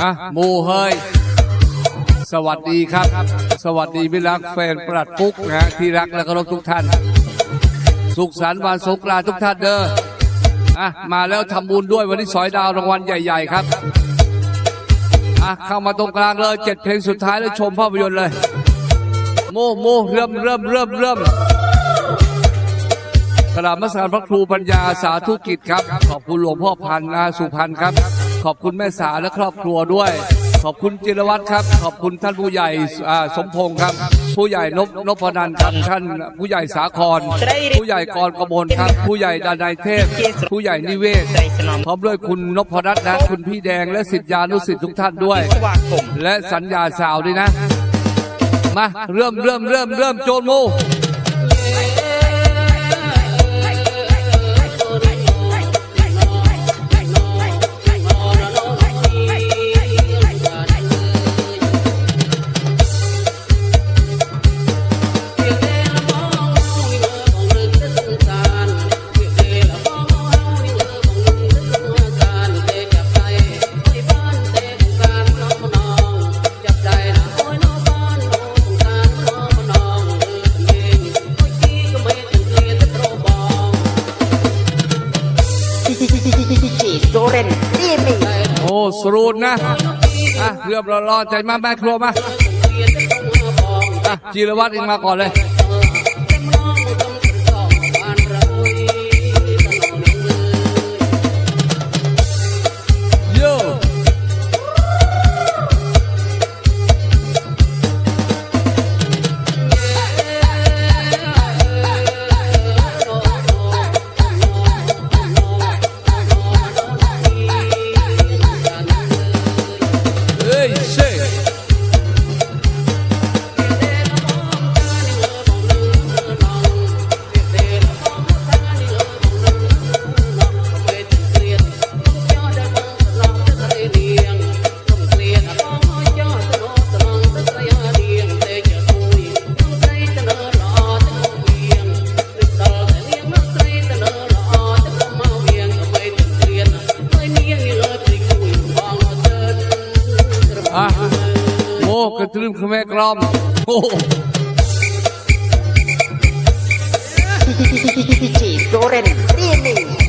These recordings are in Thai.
อะหมูเฮยสวัสดีครับ สวัสดีพี่รักแฟนปรัดปุ๊กนะฮะที่รักและเคารพทุกท่าน สุขสันต์วันสงกรานต์ทุกท่านเด้ออะมาแล้วทำบุญด้วยวันนี้สอยดาวรางวัลใหญ่ ๆ ครับอะเข้ามาตรงกลางเลยเจ็ดเพลงสุดท้ายแล้วชมภาพยนตร์เลยโมโมเริ่มเริ่มเริ่มเริ่มกราบมัสการพระครูปัญญาสาธุกิจครับ ขอบคุณหลวงพ่อพันธ์นาสุพันธ์ครับ ขอบคุณแม่สาและครอบครัวด้วย ขอบคุณจิรวัตรครับ ขอบคุณท่านผู้ใหญ่สมพงศ์ครับ ผู้ใหญ่นพนพนันท์ครับท่านผู้ใหญ่สาคร ผู้ใหญ่กรกมลครับ ผู้ใหญ่ดานายเทพ ผู้ใหญ่นิเวศพร้อมด้วยคุณนพรัตน์นะคุณพี่แดงและสิทธิานุสิทธิ์ทุกท่านด้วย และสัญญาสาวด้วยนะ มาเริ่มเริ่มเริ่มเริ่มโจนโม อ้สรูนนะอะเรียบร้อยใจมาแม่ครัวมาอะจีรวัตรเองมาก่อนเลย ตรึมขแม่กรอมโอ้โซเรนรีมีเ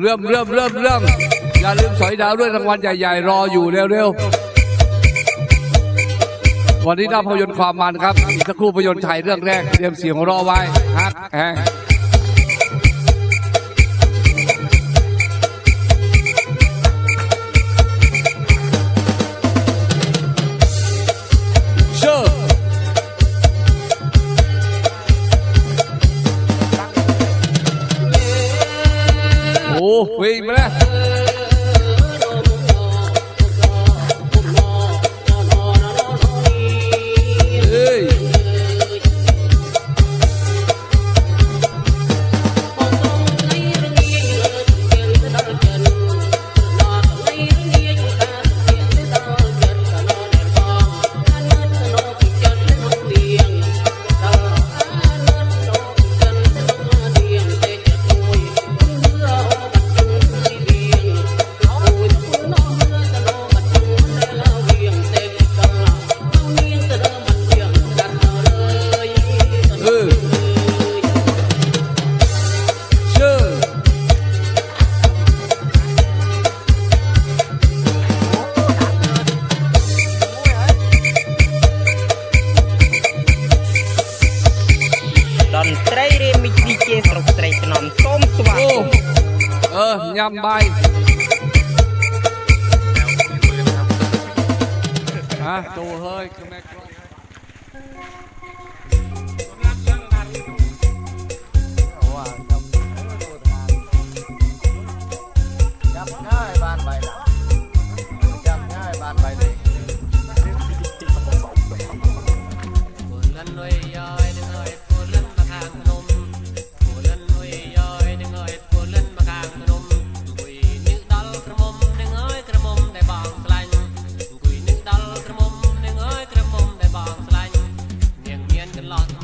เริ่มเริ่มเริ่มเริ่มอย่าลืมสอยดาวด้วยรางวัลใหญ่ๆ รออยู่เร็วๆวันนี้ได้ภาพยนตร์ความมันครับอีกสักครู่ภาพยนตร์ไทยเรื่องแรกเตรียมเสียงรอไว้ฮักแฮง nham bay à, tù hơi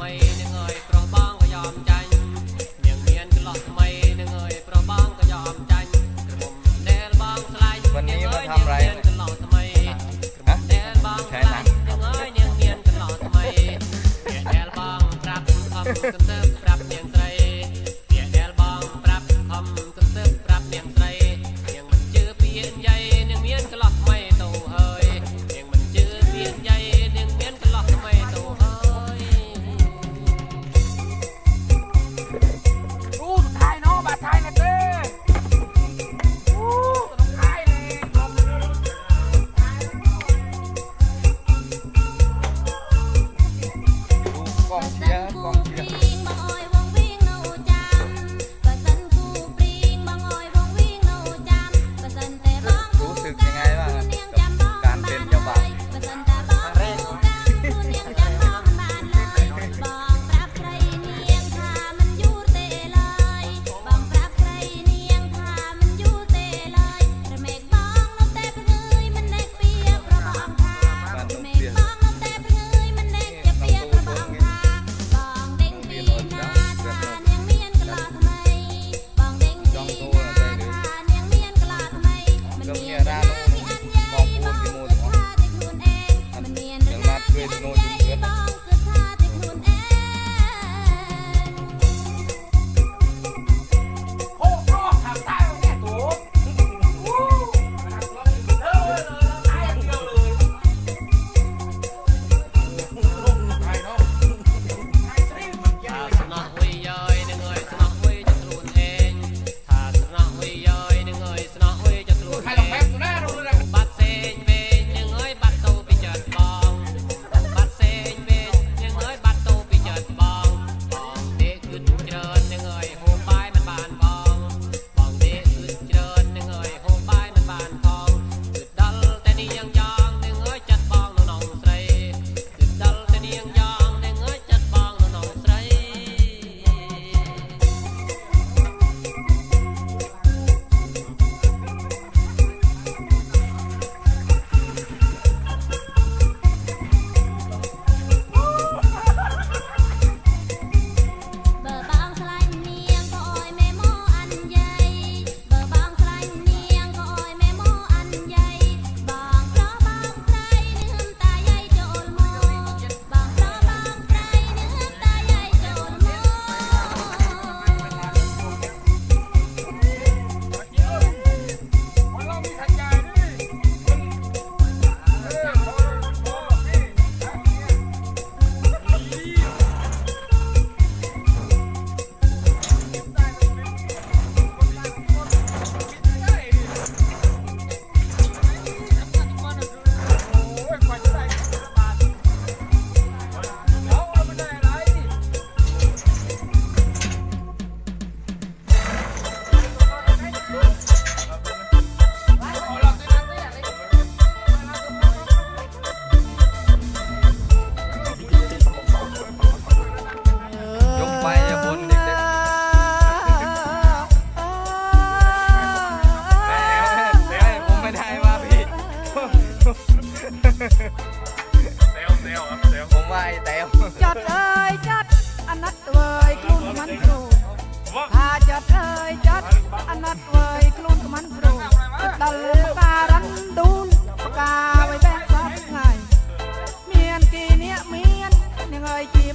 មីនឹងអើយប្រុសបងក៏យอมចា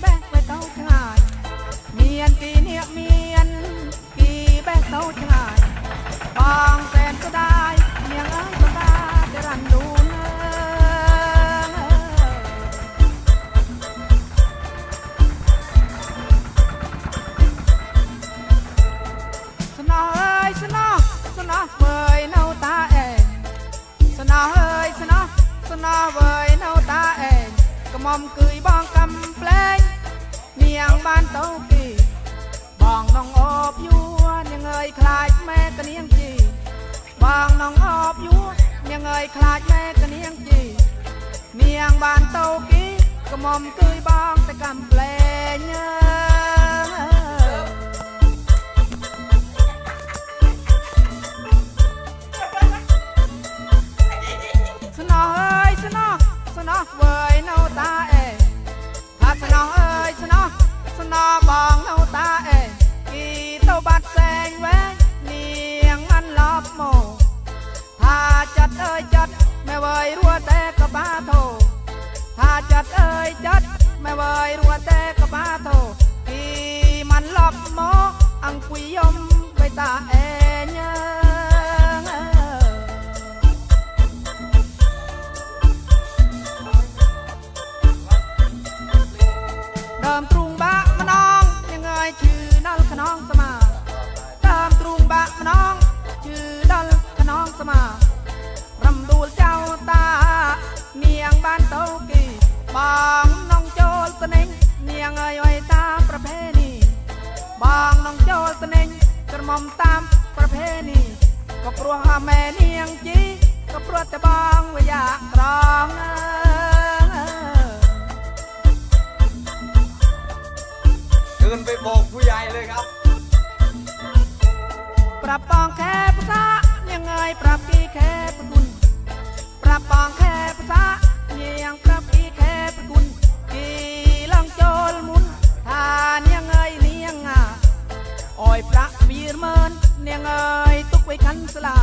แบกไปเต้าชายเมียนปีเนี่ยเมียนปีแบกเต้าชายบางแสนก็ได้เมียงเอ้ยก็ได้จะรันดูเนะสนอเอ้ยสนอสนอเฟยเนาตาเองสนอเอ้ยสนอสนอเฟยเนาตาเองกระมอมกุยบองกำเพลง เนียงบ้านเต้ากีบ้องน้องอบยัวเนียงเอยคลายแม่กะเนียงจีบ้องน้องอบยัวเนียงเอยคลายแม่กะเนียงจีเนียงบ้านเต้ากีกระหมอมคืยบ้องแต่กำแปลง งแวงเนียงมันลอบโมถ้าจัดเอ้ยจัดแม่เวยรัวแต่กะบ้าโทถ้าจัดเอ้ยจัดแม่เวยรัวแต่กะบ้าโทกีมันลอบโมอังกุยยมไปตา ระหม่อมตามประเพณีก็ปลัวหาแม่เนียงจีก็ปลัวแต่บางวิยากรองเออเดินไปบอกผู้ใหญ่เลยครับ ปรับปองแค่ภาษายังไงปรับกี่แค่ประกุลปรับปองแค่ภาษาเนียง กันสลา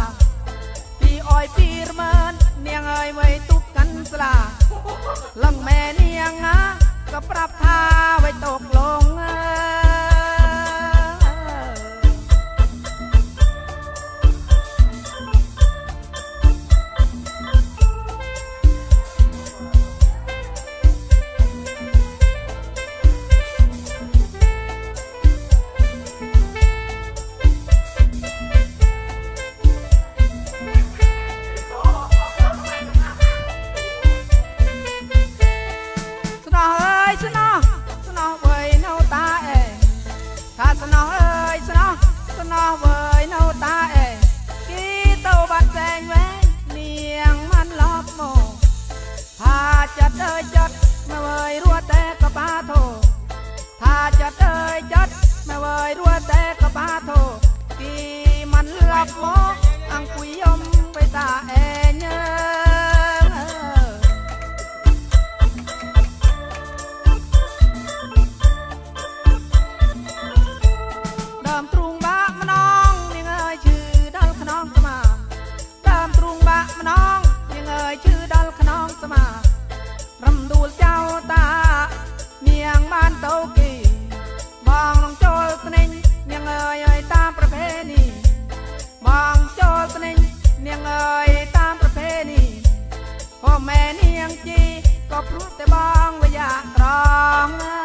พี่อ้อยปีรเมินเนียงเอ้ยไว้ตุกกันสลาลังแม่เนียงอะก็ปรับท่าไว้ตกลงเอ้ มาเว้ยรัวแต่กะปาโทกีมันลอบโมอังกุยยมไปตาเอเนย เดิมตรุงบะมะนองยังเอ่ยชื่อดัลขนองสมาเดิมตรุงบะมะนองยังเอ่ยชื่อดัลขน អើយឲ្យតាមប្រភេនីបងចូលស្នេហ៍នាងអើយតាមប្រភេនីហូមែនាងជីក៏ព្រោះតែបងវាយ៉ាងត្រង់